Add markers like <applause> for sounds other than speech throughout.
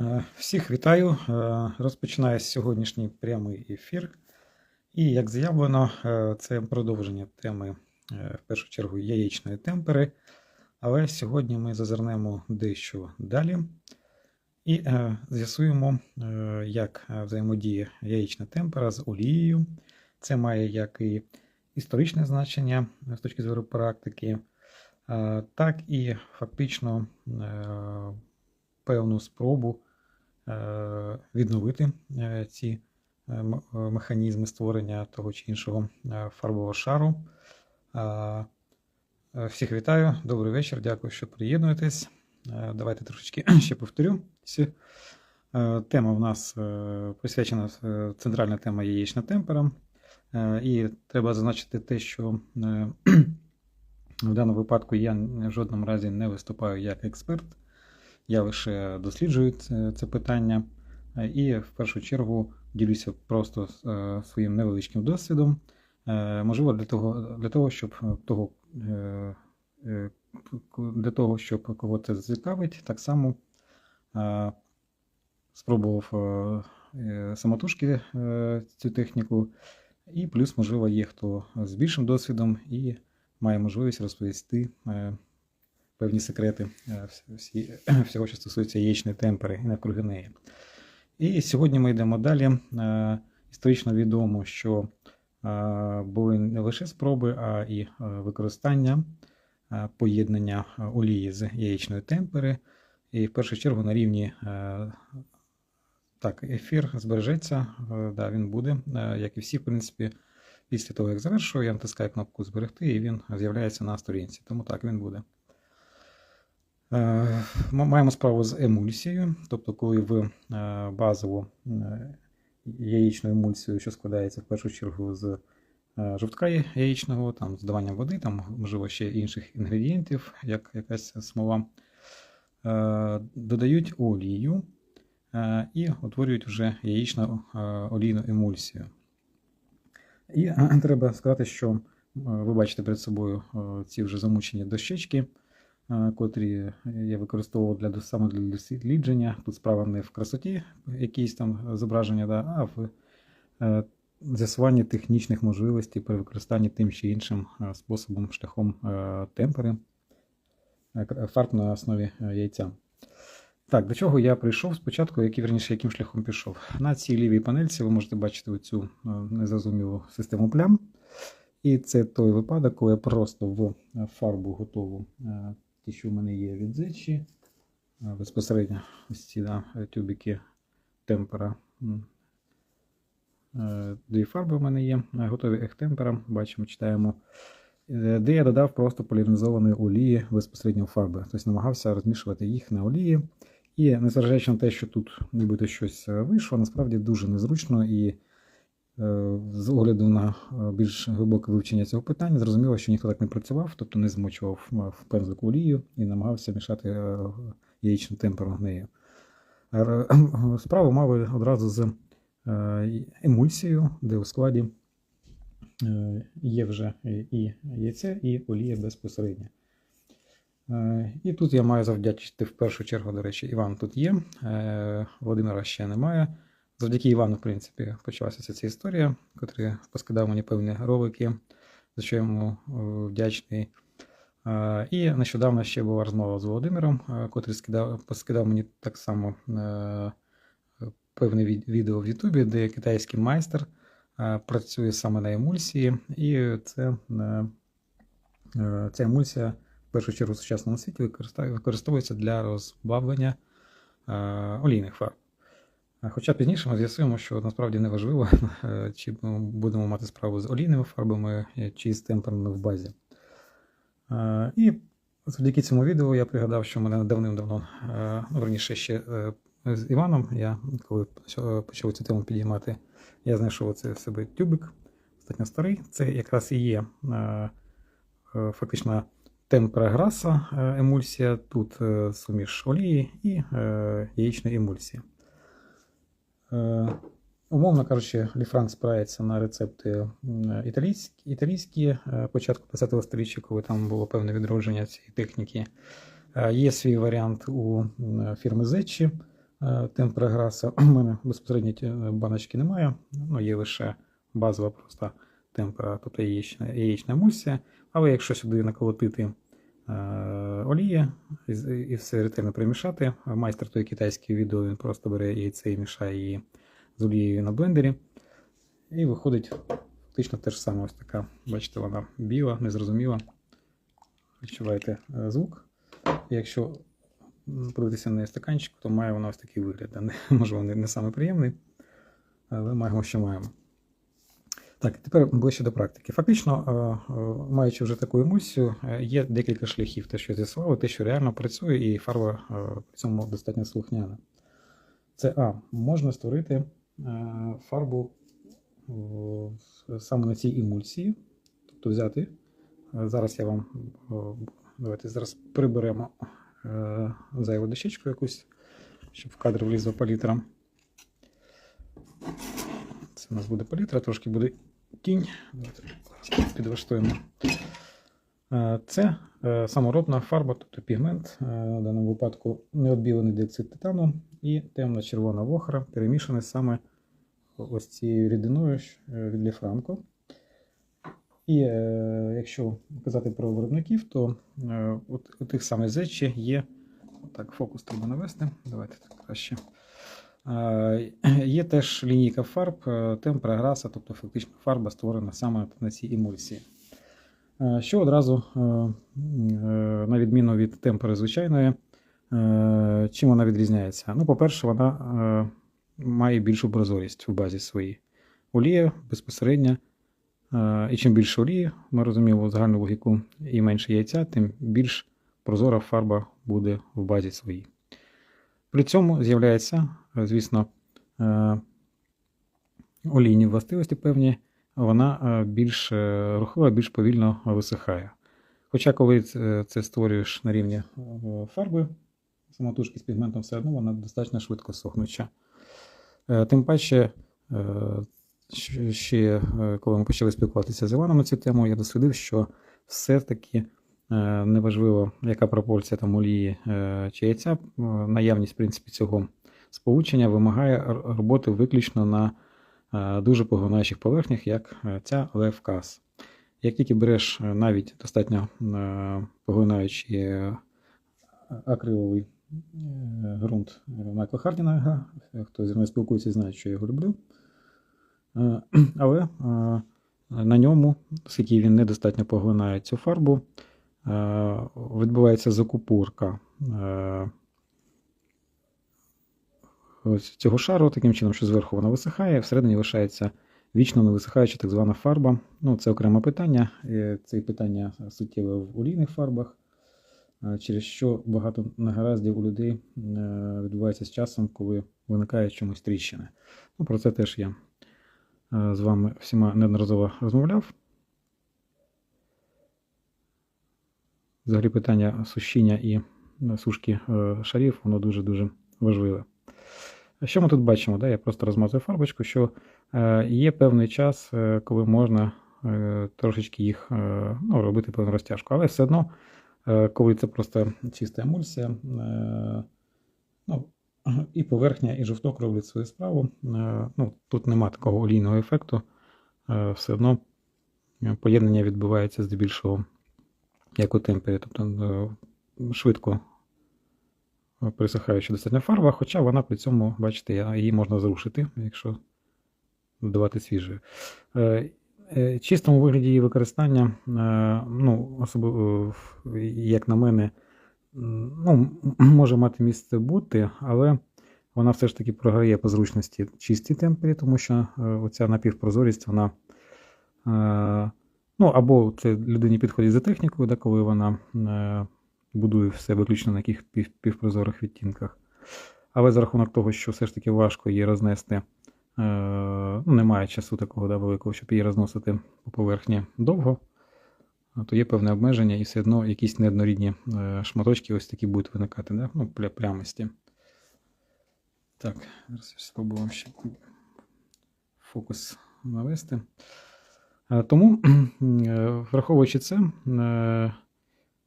Е, Всіх вітаю. Е, Розпочинаю сьогоднішній прямий ефір. І, як заявлено, е, це продовження теми, в першу чергу, яєчної темпери. Але сьогодні ми зазирнемо дещо далі і з'ясуємо, як взаємодіє яєчна темпера з олією. Це має як і історичне значення з точки зору практики, так і фактично певну спробу відновити е, ці е, е, механізми створення того чи іншого е, фарбового шару. Е, е, Всіх вітаю, добрий вечір, дякую, що приєднуєтесь. Е, Давайте трошечки <clears throat> ще повторю. Е, Тема в нас е, присвячена е, центральна тема яєчна темпера. Е, І треба зазначити те, що е, <clears throat> в даному випадку я в жодному разі не виступаю як експерт. Я лише досліджую це, питання е, і в першу чергу ділюся просто е, своїм невеличким досвідом. Е, Можливо, для того, для того, щоб того, для того, щоб кого це зацікавить, так само спробував самотужки цю техніку. І плюс, можливо, є хто з більшим досвідом і має можливість розповісти певні секрети е, всі, <clears throat> всього, що стосується яєчної темпери і навкруги неї. І сьогодні ми йдемо далі. Е, Історично відомо, що е, були не лише спроби, а і використання поєднання олії з яєчної темпери. І в першу чергу на рівні так, ефір збережеться, да, він буде, як і всі, в принципі, після того, як завершую, я натискаю кнопку зберегти, і він з'являється на сторінці. Тому так він буде. Е, Ми маємо справу з емульсією, тобто, коли в е, базову е, яєчну емульсію, що складається в першу чергу з жовтка яєчного, там, з додаванням води, там, можливо, ще інших інгредієнтів, як якась смола, додають олію і утворюють вже яєчну олійну емульсію. І треба сказати, що ви бачите перед собою ці вже замучені дощечки, котрі я використовував для, саме для дослідження. Тут справа не в красоті якісь там зображення, да, а в е, з'ясуванні технічних можливостей при використанні тим чи іншим е, способом, шляхом е, темпери, фарб на основі яйця. Так, до чого я прийшов спочатку, який, верніше, яким шляхом пішов. На цій лівій панельці ви можете бачити оцю незрозумілу систему плям. І це той випадок, коли я просто в фарбу готову, ті, що в мене є від зечі, е, безпосередньо ось ці да, тюбики темпера. е, Дві фарби в мене є, е, готові ехтемпера, бачимо, читаємо. Де я додав просто поляризованої олії безпосередньо фарби. Тобто намагався розмішувати їх на олії. І незважаючи на те, що тут нібито щось вийшло, насправді дуже незручно і з огляду на е, більш глибоке вивчення цього питання, зрозуміло, що ніхто так не працював, тобто не змочував е, в пензлику олію і намагався мішати е, яєчну темперу нею. Справу мали одразу з е, емульсією, де у складі е, є вже і яйце, і олія безпосередньо. Е, І тут я маю завдячити в першу чергу, до речі, Іван тут є, е, Володимира ще немає. Завдяки Івану, в принципі, почалася ця, ця історія, котрий поскидав мені певні ролики, за що йому е, вдячний. Е, І нещодавно ще була розмова з Володимиром, е, котрий скидав, поскидав мені так само певне відео в Ютубі, де китайський майстер працює саме на емульсії, і це, ця емульсія в першу чергу в сучасному світі використовується для розбавлення олійних фарб. Хоча пізніше ми з'ясуємо, що насправді не важливо, <laughs> е, чи ми будемо мати справу з олійними фарбами, е, чи з темперами в базі. Е, І завдяки цьому відео я пригадав, що мене давним-давно, ну, верніше ще з Іваном, я коли почав- цю тему підіймати, я знайшов оце в себе тюбик, достатньо старий. Це якраз і є фактично темпера граса емульсія, тут суміш олії і яєчної емульсії. Е, Умовно кажучи, Ліфранк спирається на рецепти італійські, італійські е, початку 20 століття, коли там було певне відродження цієї техніки. Е, Є свій варіант у фірми Зечі, темпераграса. <clears throat> У мене безпосередньо е, баночки немає. Ну, є лише базова проста темпера, тобто яєчна, яєчна емульсія. Але якщо сюди наколотити олії і, і все ретельно перемішати, майстер той китайський відео він просто бере яйце і мішає її з олією на блендері. І виходить фактично те ж саме. Ось така. Бачите, вона біла, незрозуміла. Відчуваєте е, звук. Якщо подивитися на стаканчик, то має вона ось такий вигляд. Можливо, не, <laughs> не саме приємний, але маємо, що маємо. Так, тепер ближче до практики. Фактично, е, е, маючи вже таку емульсію, е, є декілька шляхів, те, що я з'ясував, те, що реально працює, і фарба при цьому достатньо слухняна. Це А. Можна створити фарбу саме на цій емульсії. Тобто взяти. Зараз я вам давайте зараз приберемо зайву дощечку якусь, щоб в кадр влізла палітра. Це у нас буде палітра, трошки буде Давайте підлаштуємо. Це е, саморобна фарба, тобто пігмент, е, в даному випадку необілений диоксид титану і темно-червона вохра, перемішані саме ось цією рідиною е, від Ліфранко. І якщо казати про виробників, то у тих самих зечі є. Так, фокус треба навести. Давайте так краще. Е, Є теж лінійка фарб, е, темпера, граса, тобто фактично фарба створена саме на цій емульсії. Е, Що одразу, на відміну від темпери звичайної, чим вона відрізняється? Ну, по-перше, вона має більшу прозорість в базі своїй. Олія безпосередньо. І чим більше олії, ми розуміємо загальну логіку, і менше яйця, тим більш прозора фарба буде в базі своїй. При цьому з'являється, е, звісно, е, олійні властивості певні, вона е, більш рухова, більш повільно висихає. Хоча, коли це створюєш на рівні фарби, самотужки з пігментом, все одно вона достатньо швидко сохнуча. Тим паче, ще коли ми почали спілкуватися з Іваном на цю тему, я дослідив, що все-таки неважливо, яка пропорція там олії е, чи яйця, е, наявність в принципі, цього сполучення вимагає роботи виключно на е, дуже поглинаючих поверхнях, як е, ця левкас. Як тільки береш е, навіть достатньо е, поглинаючий е, акриловий е, ґрунт Майкла Хардінга, хто зі мною спілкується, знає, що я його люблю. Е, Але е, на ньому, оскільки він недостатньо поглинає цю фарбу, е, відбувається закупорка е, цього шару таким чином, що зверху вона висихає, всередині лишається вічно не висихаюча так звана фарба. Ну, це окреме питання. Е, Це питання суттєве в олійних фарбах, е, через що багато негараздів у людей е, відбувається з часом, коли виникає чомусь тріщини. Ну, про це теж я е, з вами всіма неодноразово розмовляв. Взагалі питання сушіння і е, сушки е, шарів, воно дуже-дуже важливе. Що ми тут бачимо? Да? Я просто розмазую фарбочку, що е, є певний час, коли можна трошечки їх ну, робити певну розтяжку. Але все одно, коли це просто чиста емульсія, ну, і поверхня, і жовток роблять свою справу. Ну, тут нема такого олійного ефекту. Все одно поєднання відбувається здебільшого як у темпері, тобто е, швидко присихаюча достатньо фарба, хоча вона при цьому, бачите, її можна зрушити, якщо додавати свіжою. Е, е, Чистому вигляді її використання, е, ну, особливо, як на мене, ну, може мати місце бути, але вона все ж таки програє по зручності чистій темпері, тому що е, оця напівпрозорість, вона. Ну, або це людині підходить за технікою, да, коли вона е, будує все виключно на яких пів, півпрозорих відтінках. Але за рахунок того, що все ж таки важко її рознести, е, ну, немає часу такого да, великого, щоб її розносити по поверхні довго, то є певне обмеження, і все одно якісь неоднорідні е, шматочки ось такі будуть виникати, да? ну, пля, плямисті. Так, зараз я спробую ще фокус навести. Е, Тому, <clears throat> е, враховуючи це, е,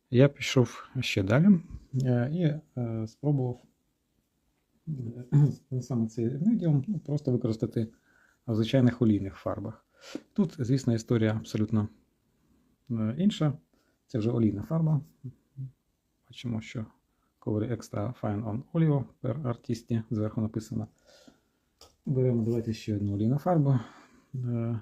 я пішов ще далі і спробував <clears throat> саме цей медіум ну, просто використати в звичайних олійних фарбах. Тут, звісно, історія абсолютно інша. Це вже олійна фарба. Бачимо, що Color Extra Fine on Oleo per Artisti зверху написано. Беремо, давайте ще одну олійну фарбу. Е,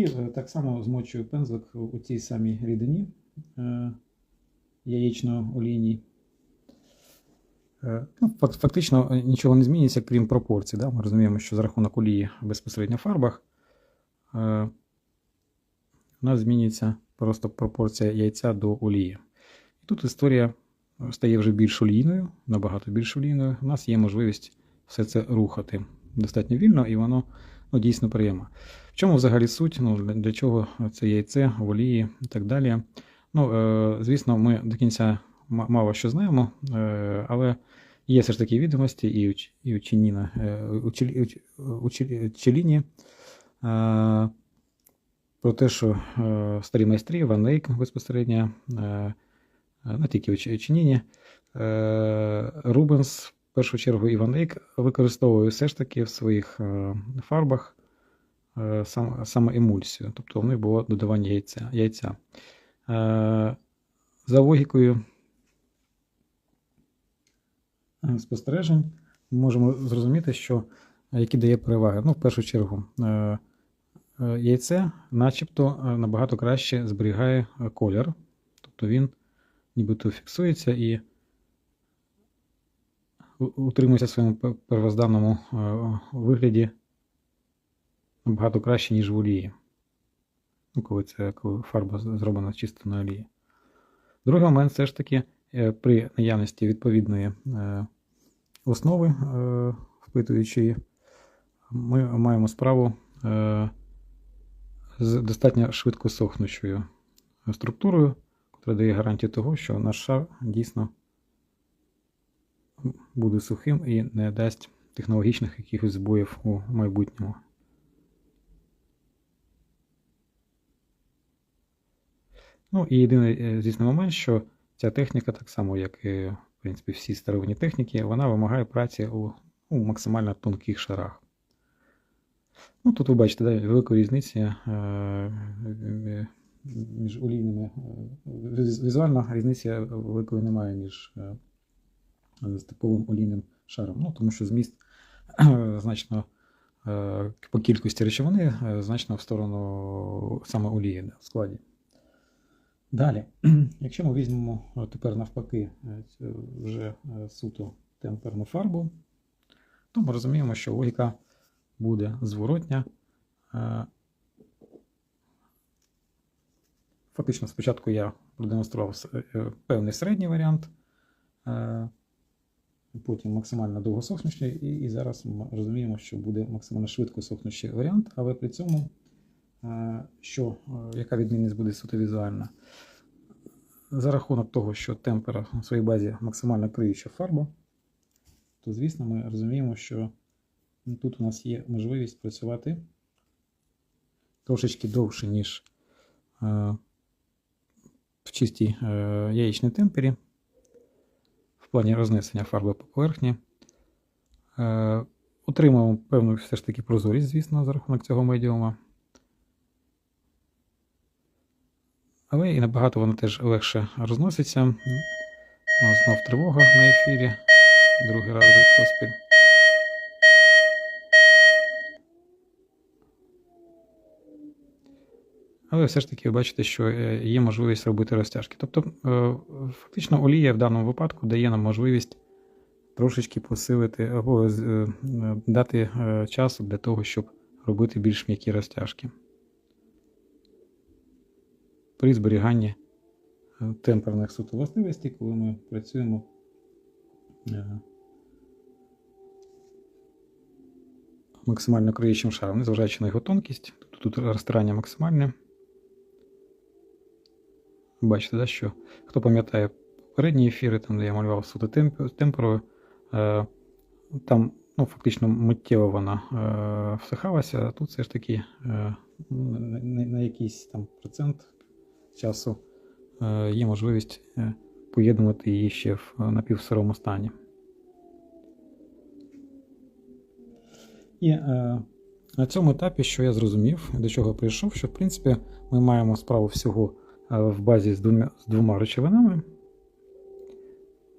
І так само змочую пензлик у цій самій рідині е, яєчно-олійній. Е, Ну, фактично е, нічого не зміниться, крім пропорцій. Да? Ми розуміємо, що за рахунок олії безпосередньо в фарбах у нас змінюється просто пропорція яйця до олії. І тут історія стає вже більш олійною, набагато більш олійною. У нас є можливість все це рухати достатньо вільно, і воно ну, дійсно приємно. Чому взагалі суть? Ну, для- чого це яйце олії і так далі? Ну, е, звісно, ми до кінця мало що знаємо, е, але є все ж таки відомості і у, Челіні е, про те, що е, старі майстрі, Ван Лейк безпосередньо, не тільки у Ч- Чініні, е, Рубенс, в першу чергу, і Ван Лейк використовує все ж таки в своїх фарбах сам, саме емульсію, тобто в них було додавання яйця. яйця. Е, За логікою е, спостережень ми можемо зрозуміти, що е, які дає переваги. Ну, в першу чергу, е, е, яйце начебто е, набагато краще зберігає е, колір, тобто він нібито фіксується і утримується в своєму пе- первозданному е, вигляді набагато краще, ніж в олії. Ну, коли це коли фарба зроблена чисто на олії. Другий момент все ж таки е, при наявності відповідної е, основи е, впитуючої, ми маємо справу з достатньо швидко сохнучою структурою, яка дає гарантію того, що наш шар дійсно буде сухим і не дасть технологічних якихось збоїв у майбутньому. Ну і єдиний, е, звісно, момент, що ця техніка, так само, як і в принципі, всі старовинні техніки, вона вимагає праці у, у максимально тонких шарах. Ну, тут ви бачите да, велику різницю е, е, між олійними. віз- Візуально різниці великої немає між типовим олійним шаром. Ну, тому що зміст значно по кількості речовини значно в сторону саме олії да, в складі. Далі, <clears throat> якщо ми візьмемо тепер навпаки е, вже е, суто темперну фарбу, то ми розуміємо, що логіка буде зворотня. Е, Фактично, спочатку я продемонстрував певний середній варіант, потім максимально довго сохнущий, і, зараз ми розуміємо, що буде максимально швидко сохнущий варіант, але при цьому, що, е, яка відмінність буде суто візуальна? За рахунок того, що темпера на своїй базі максимально криюча фарба, то звісно ми розуміємо, що тут у нас є можливість працювати трошечки довше, ніж е, в чистій е, яєчній темпері, в плані рознесення фарби по поверхні. Е, Отримуємо певну все ж таки прозорість, звісно, за рахунок цього медіума. Але і набагато воно теж легше розноситься. Ну, Знов тривога на ефірі. Другий раз вже поспіль. Але все ж таки ви бачите, що е, є можливість робити розтяжки. Тобто, е, фактично, олія в даному випадку дає нам можливість трошечки посилити або е, дати часу для того, щоб робити більш м'які розтяжки. При зберіганні е, темперних суто властивостей, коли ми працюємо е, максимально криючим шаром, незважаючи на його тонкість. Тобто тут розтирання максимальне. Бачите, да, що хто пам'ятає попередні ефіри, там, де я малював суто темп- темперою, е, там ну, фактично миттєво вона всихалася, а тут все ж таки на, на, на якийсь там процент часу е, є можливість е, поєднувати її ще в е, напівсирому стані. І на цьому етапі, що я зрозумів, до чого прийшов, що в принципі ми маємо справу всього в базі з двома, з двома речовинами.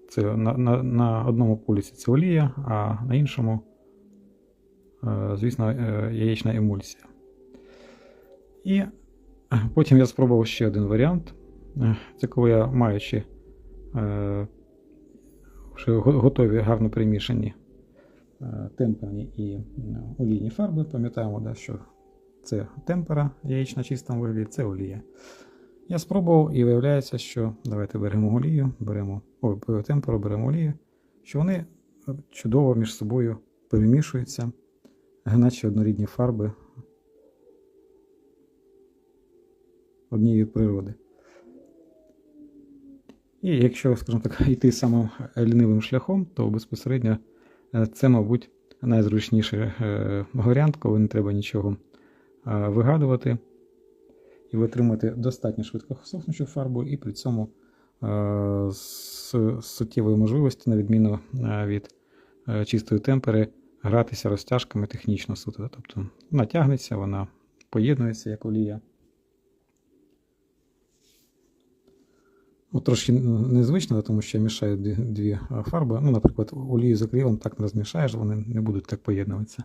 Це на, на, на одному полюсі це олія, а на іншому, звісно, яєчна емульсія. І потім я спробував ще один варіант. Це коли я маючи е, вже готові гарно примішані е, темперні і олійні фарби. Пам'ятаємо, да, що це темпера яєчна чистому вигляді, це олія. Я спробував і виявляється, що давайте беремо олію, беремо о, б- темперу, беремо олію, що вони е, чудово між собою перемішуються, наче однорідні фарби однієї природи. І якщо, скажімо так, <laughs> йти самим лінивим шляхом, то безпосередньо е, це, мабуть, найзручніший е, варіант, коли не треба нічого е, вигадувати, і ви отримаєте достатньо швидко сохнучу фарбу, і при цьому з суттєвої можливості, на відміну від чистої темпери, гратися розтяжками технічно суто. Тобто вона тягнеться, вона поєднується як олія. Ну, трошки незвично, тому що я мішаю дві, дві е, фарби. Ну, наприклад, олію з акрилом так не розмішаєш, вони не будуть так поєднуватися.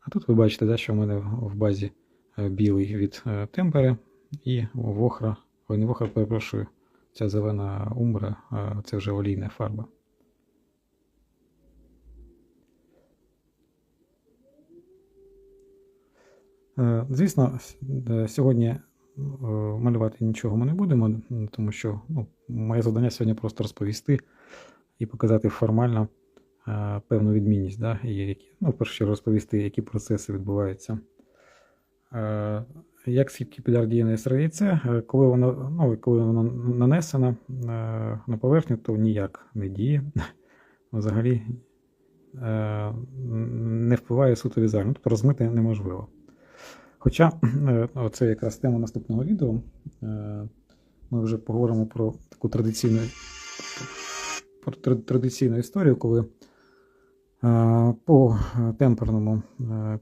А тут ви бачите, да, що в мене в базі е, білий від е, темпери і вохра, ой, не вохра, перепрошую, ця зелена умбра, це вже олійна фарба. Звісно, сьогодні малювати нічого ми не будемо, тому що ну, моє завдання сьогодні просто розповісти і показати формально е, певну відмінність. Да? І які, ну, в першу чергу розповісти, які процеси відбуваються. Е, Як східки підар діє на е, коли воно, ну, коли воно нанесено е, на поверхню, то ніяк не діє. <laughs> Взагалі е, не впливає суто візуально, тобто розмити неможливо. Хоча <clears throat> е, це якраз тема наступного відео. Е, Ми вже поговоримо про таку традиційну, про традиційну історію, коли е, по темперному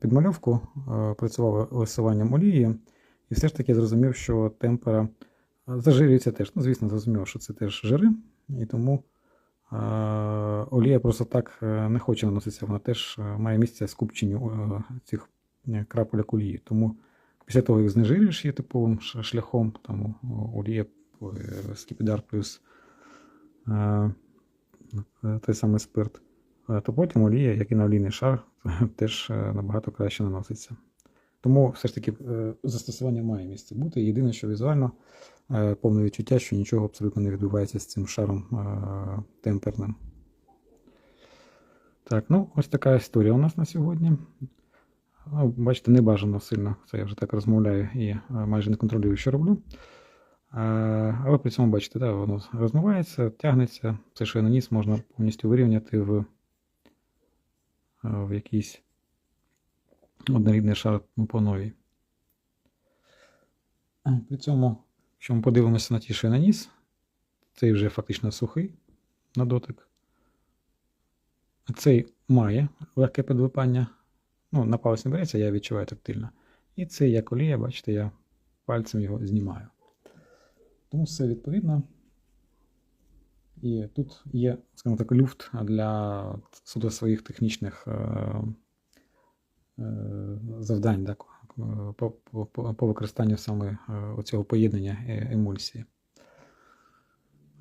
підмальовку працював лисуванням олії, і все ж таки зрозумів, що темпера зажирюється теж. Ну, звісно, зрозумів, що це теж жири, і тому олія просто так не хоче наноситися, вона теж має місце скупченню цих е, олії. Тому після того, як знежирюєш її типовим шляхом, там олія е, скіпідар плюс е, той самий спирт, то потім олія, як і на олійний шар, <laughs> теж набагато краще наноситься. Тому все ж таки застосування має місце бути. Єдине, що візуально повне відчуття, що нічого абсолютно не відбувається з цим шаром темперним. Так, ну ось така історія у нас на сьогодні. Ну, Бачите, не бажано сильно. Це я вже так розмовляю і е, майже не контролюю, що роблю. Е, Але при цьому, бачите, да, воно розмивається, тягнеться. Все, що я наніс, можна повністю вирівняти в, е, в якийсь однорідний шар по новій. При цьому, якщо ми подивимося на ті, що я наніс, цей вже фактично сухий на дотик. Цей має легке підвипання. Ну, на палець не береться, я відчуваю тактильно. І цей, як олія, бачите, я пальцем його знімаю. Тому все відповідно. І тут є, скажімо так, люфт для суто своїх технічних е, е, завдань так, е, по, по, по використанню саме оцього поєднання емульсії.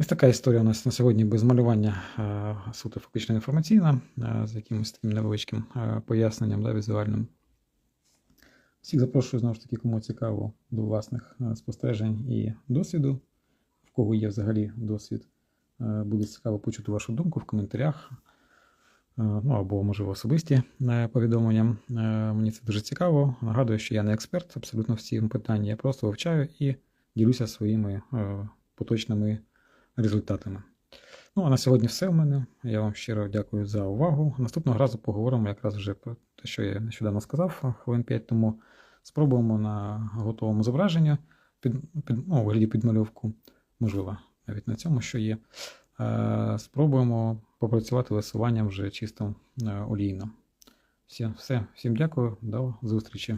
Ось така історія у нас на сьогодні без малювання е, суто фактично інформаційна, е, з якимось таким невеличким е, поясненням да, візуальним. Всіх запрошую знову ж таки, кому цікаво до власних спостережень і досвіду. В кого є взагалі досвід, буде цікаво почути вашу думку в коментарях. Ну або, можливо, особисті повідомлення. Мені це дуже цікаво. Нагадую, що я не експерт абсолютно в цьому питанні. Я просто вивчаю і ділюся своїми поточними результатами. Ну, а на сьогодні все в мене. Я вам щиро дякую за увагу. Наступного разу поговоримо якраз вже про те, що я нещодавно сказав, хвилин 5 тому. Спробуємо на готовому зображенні під, під, ну, у вигляді підмальовку, можливо, навіть на цьому, що є. Е, спробуємо попрацювати висуванням вже чисто е, олійно. Всі, все, всім дякую, до зустрічі.